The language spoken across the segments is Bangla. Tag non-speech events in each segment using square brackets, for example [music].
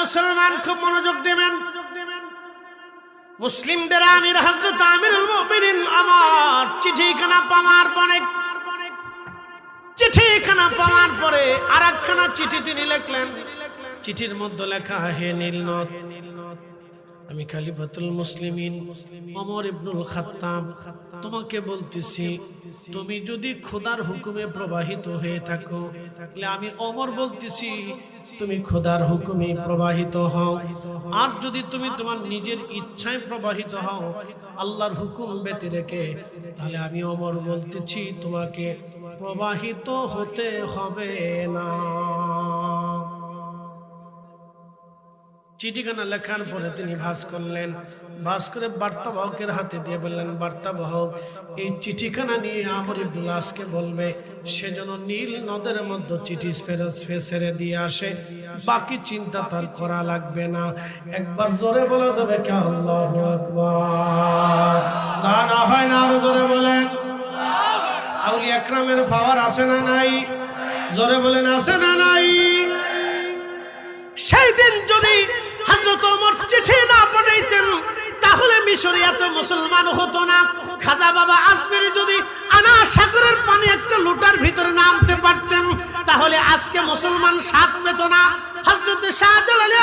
মুসলমান, খুব মনোযোগ দেবেন। মুসলিমদের আমির হজরত আমিরুল মুমিনিন আমার চিঠিখানা পাওয়ার পরে চিঠিখানা পাওয়ার পরে আর চিঠি তিনি লিখলেন। চিঠির মধ্যে লেখা হে নীল নীলনদ আমি খালিফাতুল মুসলিমিন অমর ইবনুল খাত্তাব, তোমাকে বলতেছি, তুমি যদি খোদার হুকুমে প্রবাহিত হয়ে থাকো, তাহলে আমি অমর বলতেছি, তুমি খোদার হুকুমে প্রবাহিত হও। আর যদি তুমি তোমার নিজের ইচ্ছায় প্রবাহিত হও, আল্লাহর হুকুম ব্যতি রেখে, তাহলে আমি অমর বলতেছি, তোমাকে প্রবাহিত হতে হবে না। চিঠিখানা লেখার পরে তিনি ভাস করলেন। ভাস করে বার্তাবাহকের হাতে দিয়ে বললেন, বার্তাবাহক, এই চিঠিখানা নিয়ে আমর ইবুল্লাসকে বলবে, সে যেন নীল নদের মধ্যে চিঠি ফেসেরে দিয়ে আসে। বাকি চিন্তা তার করা লাগবে না। একবার জোরে বলা যাবে কে আল্লাহ না না হয় না আরও জোরে বলেন। আউলি আকরামের পাওয়ার আসে না নাই? জোরে বলেন, আসে না নাই? সেই দিন যদি হজরত ওমর চিঠি না পাঠাইতেন তাহলে মিশরে এত মুসলমান হতো না। খাজা বাবা আজমিরি যদি আনা সাগরের পানি একটা লোটার ভিতরে নামতে পারতেন, তাহলে আজকে মুসলমান সাথ পেত না। হজরত শাহজালালি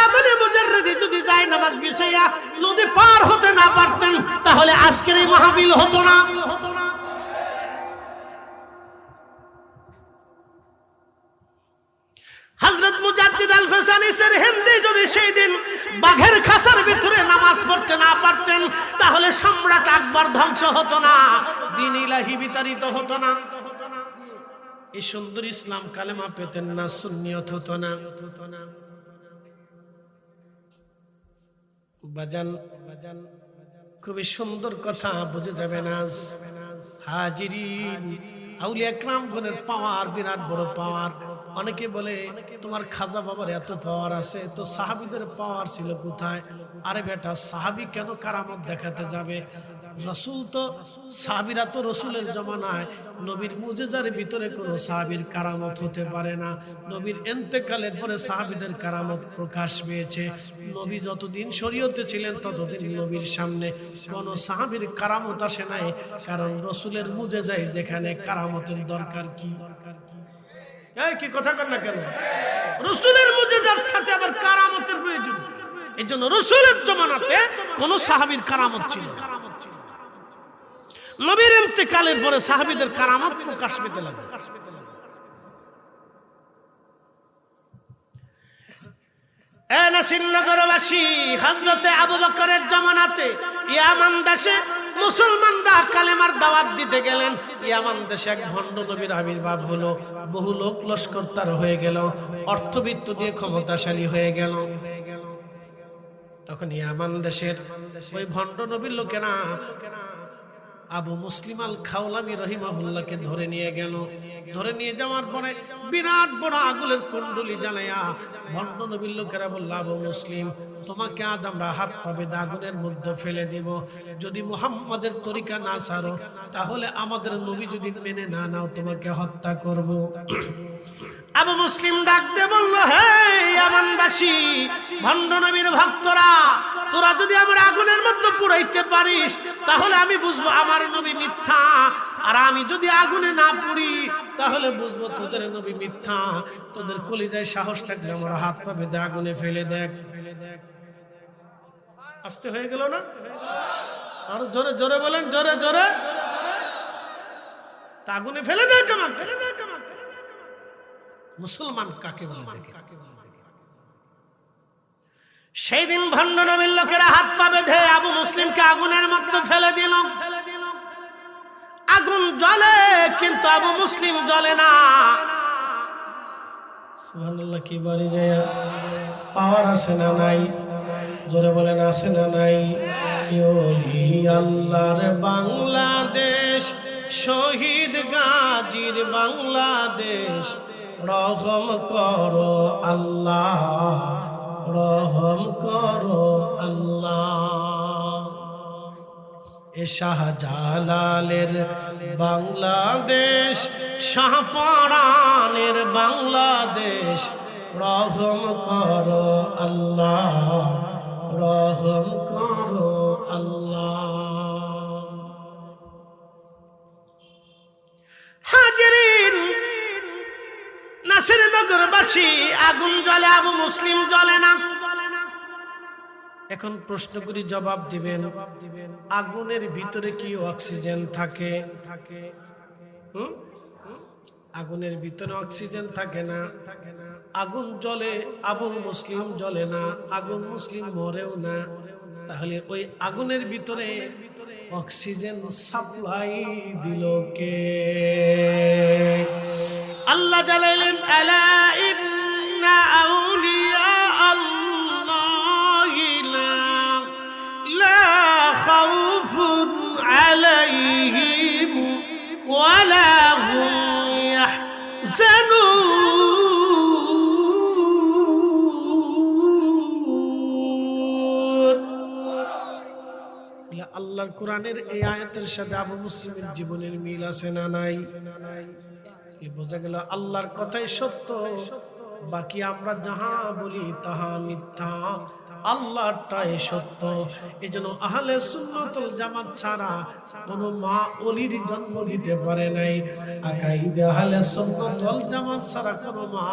যদি যায় নামাজ বিছাইয়া নদী পার হতে না পারতেন, তাহলে আজকের এই মাহফিল হতো না। হজরত ফেসানিসের হিন্দি যদি সেই দিন বাঘের খাসার ভিতরে নামাজ পড়তে না পারতেন, তাহলে সম্রাট আকবর ধ্বংস হতো না, দিন ইলাহি বিতাড়িত হতো না। এই সুন্দর ইসলাম কালেমা পেতেন না, সুন্নিয়ত হতো না। বাজান বাজান খুবই সুন্দর কথা, বুঝে যাবে না হাজিরিন, আউলিয়া একরাম গণের পাওয়ার, বিরাট বড় পাওয়ার। অনেকে বলে, তোমার খাজা বাবার এত পাওয়ার আছে, তো সাহাবিদের পাওয়ার ছিল কোথায়? আরে বেটা, সাহাবি কেন কারামত দেখাতে যাবে? রসুল তো, সাহাবিরা তো রসুলের জমানায় নবীর মুজেজার ভিতরে কোনো সাহাবির কারামত হতে পারে না। নবীর এন্তেকালের পরে সাহাবিদের কারামত প্রকাশ পেয়েছে। নবী যতদিন শরীয়তে ছিলেন, ততদিন নবীর সামনে কোনো সাহাবির কারামত আসে নাই। কারণ রসুলের মুজে যায় যেখানে কারামতের দরকার কি? এই, কি কথা কর না কেন? রসুলের মজুদার সাথে আবার কারামতের প্রয়োজন। এই জন্য রসুলের জমানাতে কোন সাহাবির কারামত ছিল। নবীর ইন্তেকালের পরে সাহাবিদের কারামত প্রকাশ পেতে লাগল। ইয়ামান দেশে কালেমার দাওয়াত দিতে গেলেন। ইয়ামান দেশে এক নবীর আবির্ভাব হলো, বহু লোক হয়ে গেল, অর্থবিত্ত দিয়ে ক্ষমতাশালী হয়ে গেল। তখন ইয়ামান দেশের ওই ভণ্ড নবীর লোকেরা আবু মুসলিম আল খাওলামি রহিমাহুল্লাহকে ধরে নিয়ে গেল। ধরে নিয়ে যাওয়ার পরে বিরাট বড় আগুলের কুণ্ডলি জানাইয়া ভণ্ড নবীর লোকেরা বলল, আবু মুসলিম, তোমাকে আজ আমরা হাত পাবে দাগুনের মধ্যে ফেলে দেব। যদি মুহাম্মাদের তরিকা না ছাড়ো, তাহলে আমাদের নবী যদি মেনে না নাও, তোমাকে হত্যা করব। [clears throat] আবু মুসলিম ডাক দে বলল হে আমানবাসী ভণ্ড নবীর ভক্তরা, তোরা যদি আমার আগুনের মধ্যে পুরাইতে পারিস, তাহলে আমি বুঝব আমার নবী মিথ্যা। আর আমি যদি আগুনে না পুড়ি তাহলে বুঝব তোদের নবী মিথ্যা। তোদের কলিজায় সাহস থাকলে আমার হাত পা বেঁধে আগুনে ফেলে দেখ। আসতে হয়ে গেল না? আর জোরে জোরে বলেন, জোরে জোরে। আগুনে ফেলে দেখ আমার ফেলে দেখ আমার মুসলমান কাকে বলে দেখে? সেই দিন ভণ্ড নবীর লোকেরা হাত পা বেঁধে আবু মুসলিমকে আগুনের মধ্যে ফেলে দিল। আগুন জ্বলে, কিন্তু আবু মুসলিম জ্বলে না। কি পাওয়ার আছে না নাই? জোরে বলেন, আছে না নাই? আল্লাহর বাংলাদেশ, শহীদ গাজীর বাংলাদেশ, রহম করো আল্লাহ। রহম করো আল্লাহ। এ শাহজালালের বাংলাদেশ শাহপরানের বাংলাদেশ রহম করো আল্লাহ রহম করো আল্লাহ। মুসলিম জ্বলে না। এখন প্রশ্ন করি, জবাব দিবেন, আগুনের ভিতরে কি অক্সিজেন থাকে? থাকে আগুনের ভিতরে অক্সিজেন থাকে না। আগুন জ্বলে, আবু মুসলিম জ্বলে না। আগুন মুসলিম মরেও না। তাহলে ওই আগুনের ভিতরে অক্সিজেন সাপ্লাই দিল কে? আল্লাহ জ্বালাইলেন আলা ইন্না আউলিয়া আল্লাহি লা লা খাউফুন আলাইহিম ওয়ালা হুম ইয়াহজানুন। আল্লাহর কোরআনের এই আয়াতের সাথে আবু মুসলিমের জীবনের মিল আছে না নাই? তাহলে বোঝা গেল আল্লাহর কথাই সত্য। বাকি আমরা যাহা বলি তাহা মিথ্যা। আল্লাহটাই সত্য। এই জন্য আহলে সুন্নতুল জামাত ছাড়া কোনো মা অলির জন্ম দিতে পারে নাই। আকাইদে আহলে সুন্নতুল জামাত ছাড়া কোনো মা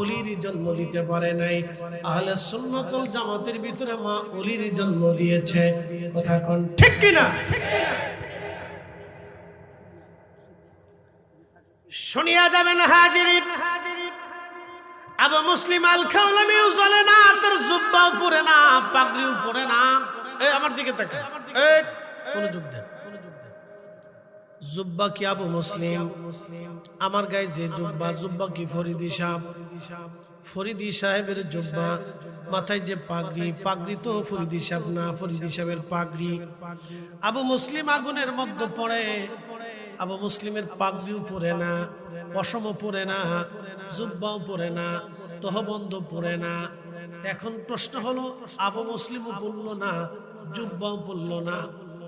অলির জন্ম দিতে পারে নাই। আহলে সুন্নতুল জামাতের ভিতরে মা অলির জন্ম দিয়েছে। কথা কোন ঠিক কিনা? শুনিয়া যাবেন হাজিরিন আবু মুসলিম আল খাওলামিও জ্বলে না, তার জুব্বাও পরে না, পাগড়িও পরে না। এই, আমার দিকে তাকা এই মনোযোগ দেন। জুব্বা কি আবু মুসলিম? আমার গায়ে যে জুব্বা জুব্বা কি ফরিদি সাহেব? ফরিদি সাহেবের জুব্বা, মাথায় যে পাগড়ি পাগড়ি তো ফরিদি সাহেব না, ফরিদি সাহেবের পাগড়ি। আবু মুসলিম আগুনের মধ্যে পড়ে। আবু মুসলিমের পাগড়িও পরে না, পশমও পরে না, জুব্বাও পরে না তহবন্ধ পরে না। এখন প্রশ্ন হলো, আবু মুসলিমও পড়ল না, জুব্বাও পড়ল না,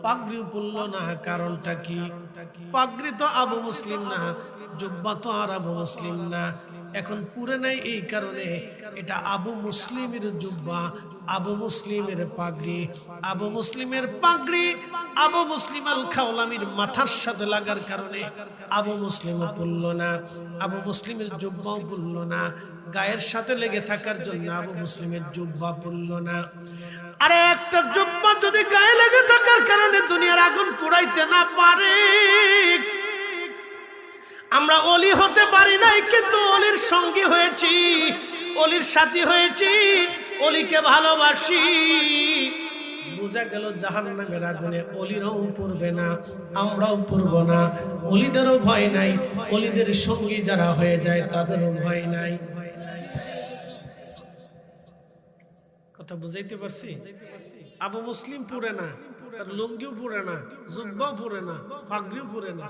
পাগড়িও পড়ল না, কারণটা কি? পাগড়ি তো আবু মুসলিম না, জুব্বা তো আর আবু মুসলিম না। এখন পুরে নাই এই কারণে এটা আবু মুসলিমের জুব্বা, আবু মুসলিমের পাগড়ি, আবু মুসলিমের পাগড়ি, আবু মুসলিম আল খাওলামির মাথার সাথে লাগার কারণে আবু মুসলিমও পড়ল না, আবু মুসলিমের জুব্বাও পড়ল না, গায়ের সাথে লেগে থাকার জন্য আবু মুসলিমের জুব্বা পড়ল না। আরে একটা জুব্বা যদি গায়ে লেগে থাকার কারণে দুনিয়ার আগুন পোড়াইতে না পারে আমরা অলি হতে পারি নাই, কিন্তু অলির সঙ্গী হয়েছি, অলির সাথী হয়েছি, অলিকে ভালোবাসি। বোঝা গেল জাহান নামের আগুনে অলিরাও পড়বে না, আমরাও পড়ব না। অলিদেরও ভয় নাই, অলিদের সঙ্গী যারা হয়ে যায় তাদেরও ভয় নাই। কথা বুঝাইতে পারছি? আবু মুসলিম পড়ে না। তার লুঙ্গিও পরে না, জুব্বাও পরে না, পাগড়িও পরে না।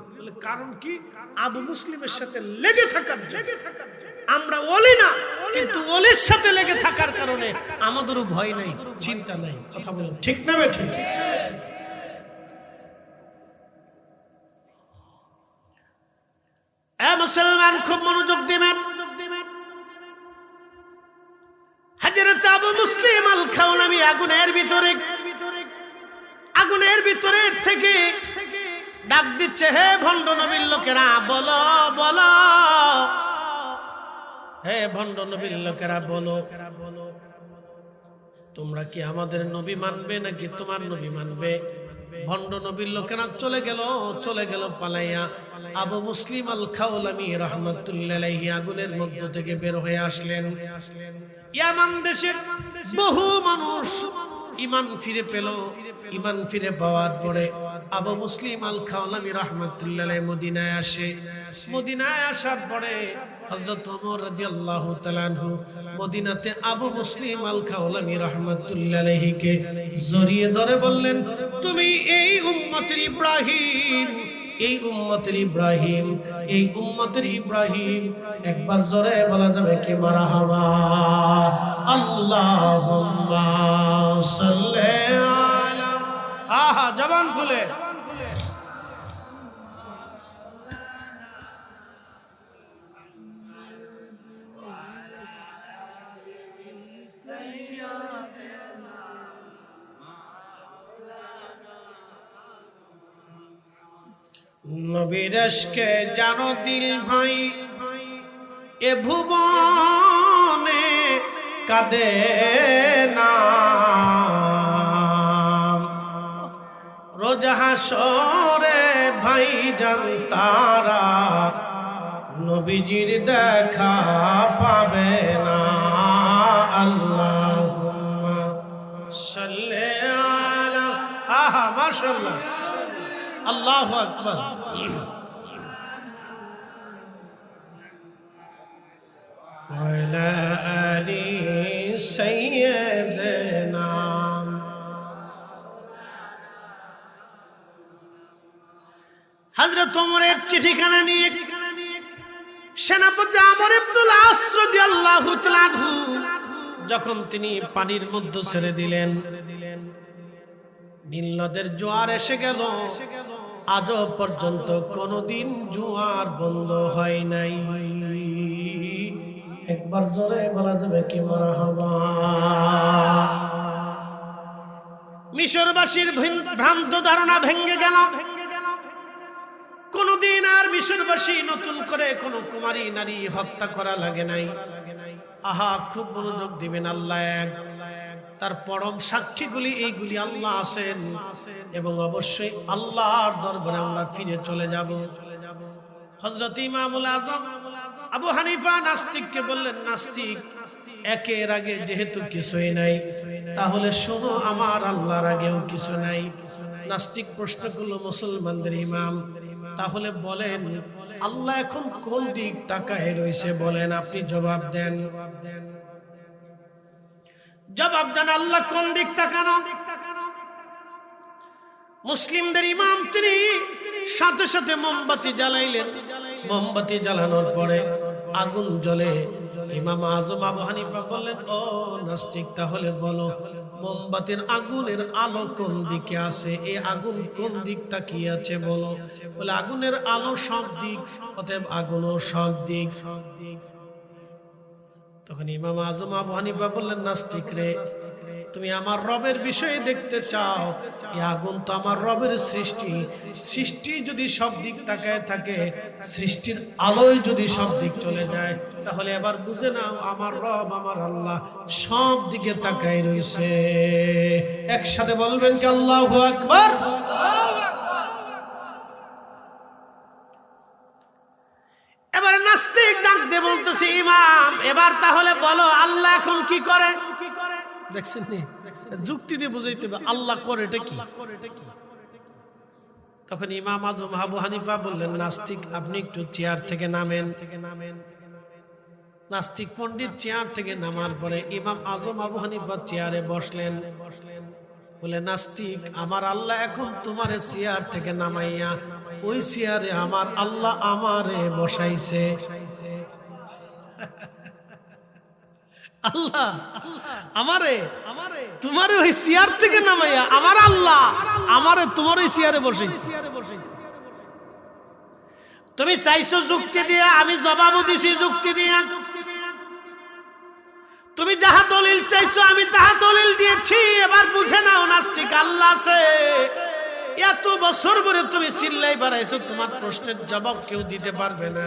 কারণ কি? আবু মুসলিমের সাথে লেগে থাকার লেগে থাকার আমরা ওলি না, কিন্তু ওলির সাথে লেগে থাকার কারণে আমাদেরও ভয় নাই, চিন্তা নাই। কথা বলেন, ঠিক না বে ঠিক মুসলমান, খুব মনোযোগ দিবেন। হাজরত আবু মুসলিম আল খাওলামি আগুনের ভিতরে আগুনের ভিতরে থেকে ডাক দিচ্ছে, হে ভণ্ড নবীর লোকেরা, বলো বলো। হে ভণ্ড নবীর লোকেরা, বলো। তোমরা কি আমাদের নবী মানবে নাকি তোমার নবী মানবে? ভণ্ড নবীর লোকেরা চলে গেল চলে গেল পালাইয়া। আবু মুসলিম আল খাউলামি রহমতুল্লাহ আগুনের মধ্য থেকে বের হয়ে আসলেন। ইয়ামান দেশের বহু মানুষ ইমান ফিরে পেল, ইমান ফিরে পাওয়ার পরে আবু মুসলিম আল খাওলামি রহমতুল্লাহ মদিনায় আসে। মদিনায় আসার পরে মদিনাতে জড়িয়ে ধরে বললেন, তুমি এই উম্মতের ইব্রাহিম এই উম্মতের ইব্রাহিম, এই উম্মতের ইব্রাহিম, একবার জোরে বলা যাবে কি মারা হাওয়া আল্লাহ আহা, জবান খুলে। নবীরসকে জানো দিল ভাই, এ ভুবনে কাঁদে না। রোজ হাসরে ভাই জান তারা নবীজির দেখা পাবে না। আল্লাহ সাল্লে আলা আহা, মাশাআল্লাহ। আল্লাহু আকবার وعلى آل سيدنا হযরত ওমরের চিঠিখানা নিয়ে সেনাপতি আমর ইবনুল আস রাদিয়াল্লাহু তাআলা আনহু যখন তিনি পানির মধ্যে ছেড়ে দিলেন নীল নদের জোয়ার এসে গেল আজও পর্যন্ত কোনোদিন জোয়ার বন্ধ হয় নাই। একবার জোরে বলা যাবে কি মারা হবা? মিশরবাসীর ভ্রান্ত ধারণা ভেঙ্গে গেল। কোনদিন আর মিশরবাসী নতুন করে কোন কুমারী নারী হত্যা করা লাগে নাই। আহা, খুব মনোযোগ দিবেন আল্লাহ তার পরম সাক্ষীগুলি এইগুলি আল্লাহ আছেন। এবং অবশ্যই আল্লাহর দরবারে আমরা ফিরে চলে যাব। হজরত ইমামুল আজম আবু হানিফা নাস্তিককে বললেন, নাস্তিক, একের আগে যেহেতু কিছুই নাই, তাহলে শোনো, আমার আল্লাহর আগেও কিছু নাই। নাস্তিক প্রশ্ন করল, মুসলমানদের ইমাম, তাহলে বলেন, আল্লাহ এখন কোন দিক তাকায় রয়েছে বলেন, আপনি জবাব দেন। জবাব দেন, আল্লাহ কোন দিক তাকানো? মুসলিমদের ইমাম তিনি সাথে সাথে মোমবাতি জ্বালাইলেন। মোমবাতি জ্বালানোর পরে আগুন জ্বলে। ইমাম আজম আবু হানিফা বললেন, ও নাস্তিক, তাহলে বলো, মোমবাতির আগুনের আলো কোন দিকে আছে? এই আগুন কোন দিক তাকিয়ে আছে বলো? বলে, আগুনের আলো সব দিক, অতএব আগুনও সব দিক সব দিক। তখন ইমাম আজম আবু হানিফা বললেন, নাস্তিক রে, তুমি আমার রবের বিষয়ে দেখতে চাও। এই আগুন তো আমার রবের সৃষ্টি। সৃষ্টি যদি সব দিক তাকায় থাকে, সৃষ্টির আলোয় যদি সব দিক চলে যায়, তাহলে এবার বুঝে নাও, আমার রব, আমার আল্লাহ সব দিকে তাকায় রয়েছে। একসাথে বলবেন কি আল্লাহ আকবার? বলো আল্লাহ এখন কি করে? দেখছেন যুক্তি দিয়ে বুঝাইতে হবে আল্লাহ করে এটা কি? তখন ইমাম আজম আবু হানিফা বললেন নাস্তিক আপনি একটু চেয়ার থেকে নামেন। থেকে নামেন নাস্তিক পণ্ডিত চেয়ার থেকে নামার পরে ইমাম আজম আবু হানিফা চেয়ারে বসলেন বসলেন। বলে নাস্তিক আমার আল্লাহ এখন তোমার চেয়ার থেকে নামাইয়া ওই চেয়ারে আমার আল্লাহ আমারে বসাইছে। আল্লাহ। আমারে আমারে তোমারে ওই চেয়ার থেকে নামাইয়া আমার আল্লাহ, আমারে তোমার ওই চেয়ারে বসাইছে। তুমি চাইছো যুক্তি দিয়া, আমি জবাবও দিছি যুক্তি দিয়া। তুমি যাহা দলিল চাইছো, আমি তাহা দলিল দিয়েছি। এবার বুঝে নাও, নাস্তিক আল্লাহ আছে। এত বছর পরে তুমি চিল্লাই বাড়াইছো, তোমার প্রশ্নের জবাব কেউ দিতে পারবে না।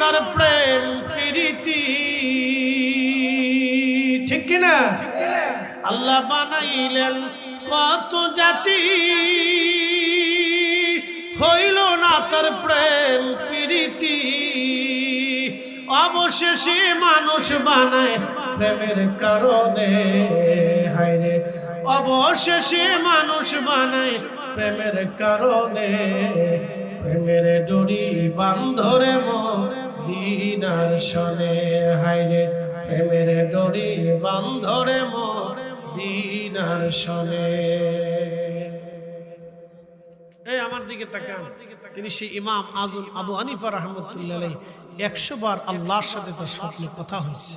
তার প্রেম, প্রীতি। ঠিক কিনা আল্লাহ বানাইলেন কত জাতি। হইল না তার প্রেম, প্রীতি। অবশেষে মানুষ বানায় প্রেমের কারণে। হায়রে অবশেষে মানুষ বানায় প্রেমের কারণে। প্রেমের ডরি বান্ধরে দিনার শনে হায়রে প্রেমের ডরি বান্ধরে দিনার শনে এই আমার দিকে তাকান। তিনি ইমাম আজম আবু হানিফা রহমতুল্লাহ একশো বার আল্লাহর সাথে তার স্বপ্নে কথা হয়েছে।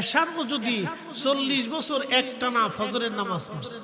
এশারও যদি চল্লিশ বছর একটানা ফজরের নামাজ পড়ছে।